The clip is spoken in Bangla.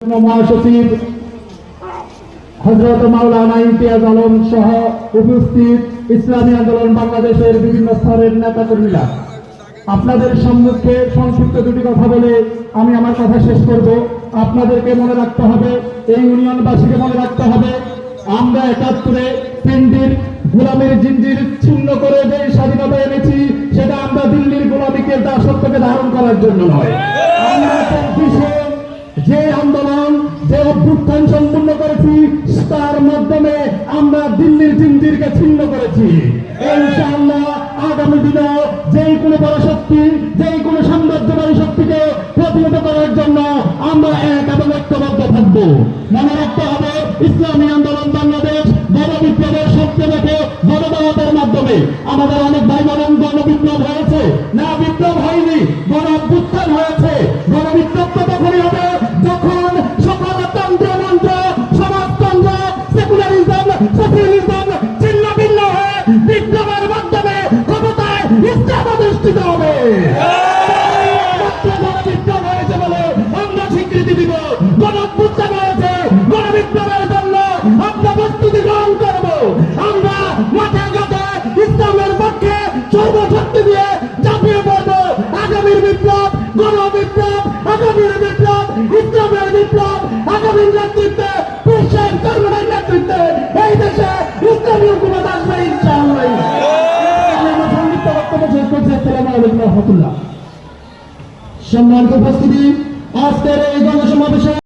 মহাসচিব হজরত মাওলানা ইমতিয়াজ আলম সহ উপস্থিত ইসলামী আন্দোলন বাংলাদেশের বিভিন্ন স্তরের আপনাদের সম্মুখে সংক্ষিপ্ত দুটি কথা বলে আমি আমার কথা শেষ করব। আপনাদেরকে মনে রাখতে হবে, এই ইউনিয়নবাসীকে মনে রাখতে হবে, আমরা একাত্তরে পিন্ডির গোলামের জিঞ্জির ছিন্ন করে যে স্বাধীনতা এনেছি, সেটা আমরা দিল্লির গোলামীকে দাসত্বকে ধারণ করার জন্য নয়। আমরা যে যে অভ্যুত্থান সম্পূর্ণ করেছি, তার মাধ্যমে আমরা দিল্লির জিন্দিরকে ছিন্ন করেছি। ইনশাআল্লাহ আগামী দিনে যেই কোনো বড় শক্তি যেই কোনো সাম্রাজ্যবাদী শক্তিকে প্রতিহত করার জন্য আমরা এক এবং ঐক্যবদ্ধ থাকব। মনে রাখতে হবে, ইসলামী আন্দোলন বাংলাদেশ গণ বিপ্লবের শক্তি রেখে গণদাওয়াতের মাধ্যমে। আমাদের অনেক ভাই বোন গণ বিপ্লব হয়েছে। না, বিপ্লব হয়নি গণ বিপ্লবের মাধ্যমে ক্ষমতায় ইসলাম অধিষ্ঠিত হবে। গণবিপ্লব হয়েছে গ্রহণ করব। আমরা মাঠে ঘাটে পক্ষে সর্বশক্তি দিয়ে ঝাঁপিয়ে পড়ব আগামীর বিপ্লব, গণবিপ্লব করছি সম্মানিত উপস্থিতি আজকের এই গণসমাবেশে